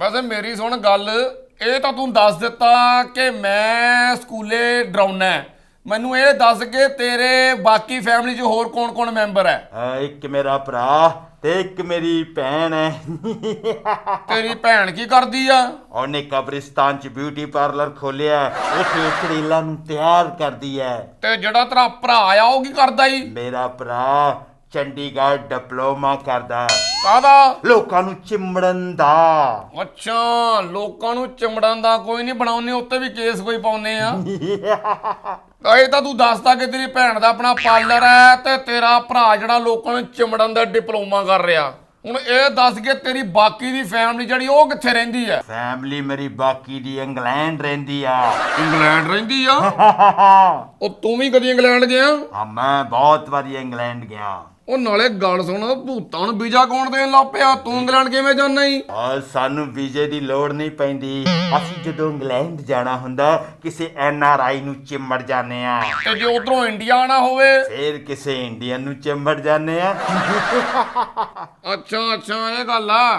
ਵੈਸੇ ਮੇਰੀ ਸੁਣ ਗੱਲ ਇਹ ਤਾਂ ਤੂੰ ਦੱਸ ਦਿੱਤਾ ਕਿ ਮੈਂ ਸਕੂਲੇ ਡਰਾਉਣਾ ਹੈ। ਮੈਨੂੰ ਇਹ ਦੱਸ ਕੇ ਤੇਰੇ ਬਾਕੀ ਫੈਮਿਲੀ 'ਚ ਹੋਰ ਕੌਣ-ਕੌਣ ਮੈਂਬਰ ਹੈ? ਅਹ ਇੱਕ ਮੇਰਾ ਭਰਾ ਤੇ ਇੱਕ ਮੇਰੀ ਭੈਣ ਹੈ। ਤੇਰੀ ਭੈਣ ਕੀ ਕਰਦੀ ਆ? ਉਹਨੇ ਕਬਰਿਸਤਾਨ 'ਚ ਬਿਊਟੀ ਪਾਰਲਰ ਖੋਲਿਆ ਉੱਥੇ ਚੜੇਲਾ ਨੂੰ ਤਿਆਰ ਕਰਦੀ ਹੈ। ਤੇ ਜਿਹੜਾ ਤੇਰਾ ਭਰਾ ਆ ਉਹ ਕੀ ਕਰਦਾ ਈ? ਮੇਰਾ ਭਰਾ ਚੰਡੀਗੜ੍ਹ ਡਿਪਲੋਮਾ ਕਰਦਾ ਕਾਹਦਾ? ਲੋਕਾਂ ਨੂੰ ਚਿੰਮੜਨ ਦਾ। ਅੱਛਾ ਲੋਕਾਂ ਨੂੰ ਚਮੜਨ ਦਾ ਕੋਈ ਨਹੀਂ ਬਣਾਉਨੇ ਉੱਤੇ ਵੀ ਕੇਸ ਕੋਈ ਪਾਉਨੇ ਆ ਇਹ ਤਾਂ ਤੂੰ ਦੱਸਦਾ ਕਿ ਤੇਰੀ ਭੈਣ ਦਾ ਆਪਣਾ ਪਾਰਲਰ ਹੈ ਤੇ ਤੇਰਾ ਭਰਾ ਜਿਹੜਾ ਲੋਕਾਂ ਨੂੰ ਚਮੜਨ ਦਾ ਡਿਪਲੋਮਾ ਕਰ ਰਿਹਾ। ਹੁਣ ਇਹ ਦੱਸ ਕੇ ਤੇਰੀ ਬਾਕੀ ਦੀ ਫੈਮਿਲੀ ਜਿਹੜੀ ਉਹ ਕਿੱਥੇ ਰਹਿੰਦੀ ਹੈ? ਫੈਮਿਲੀ ਮੇਰੀ ਬਾਕੀ ਦੀ ਇੰਗਲੈਂਡ ਰਹਿੰਦੀ ਆ। ਇੰਗਲੈਂਡ ਰਹਿੰਦੀ ਆ? ਉਹ ਤੂੰ ਵੀ ਕਦੀ ਇੰਗਲੈਂਡ ਗਿਆ? ਹਾਂ ਮੈਂ ਬਹੁਤ ਵਾਰੀ ਇੰਗਲੈਂਡ ਗਿਆ। ਉਹ ਨਾਲੇ ਗੱਲ ਸੁਣ ਭੂਤਾਂ ਨੂੰ ਵੀਜ਼ਾ ਕੌਣ ਦੇਣ ਲੱਗ ਪਿਆ? ਤੂੰ ਇੰਗਲੈਂਡ ਕਿਵੇਂ ਜਾਣਾ ਈ? ਔਰ ਸਾਨੂੰ ਵੀਜ਼ੇ ਦੀ ਲੋੜ ਨਹੀਂ ਪੈਂਦੀ। ਅਸੀਂ ਜਦੋਂ ਇੰਗਲੈਂਡ ਜਾਣਾ ਹੁੰਦਾ ਕਿਸੇ ਐਨ ਆਰ ਆਈ ਨੂੰ ਚਿੰਮੜ ਜਾਂਦੇ ਆ ਤੇ ਜੇ ਉਧਰੋਂ ਇੰਡੀਆ ਆਣਾ ਹੋਵੇ? ਫੇਰ ਕਿਸੇ ਇੰਡੀਅਨ ਨੂੰ ਚਿੰਮੜ ਜਾਂਦੇ ਆ ਅੱਛਾ ਅੱਛਾ ਇਹ ਗੱਲ ਆ।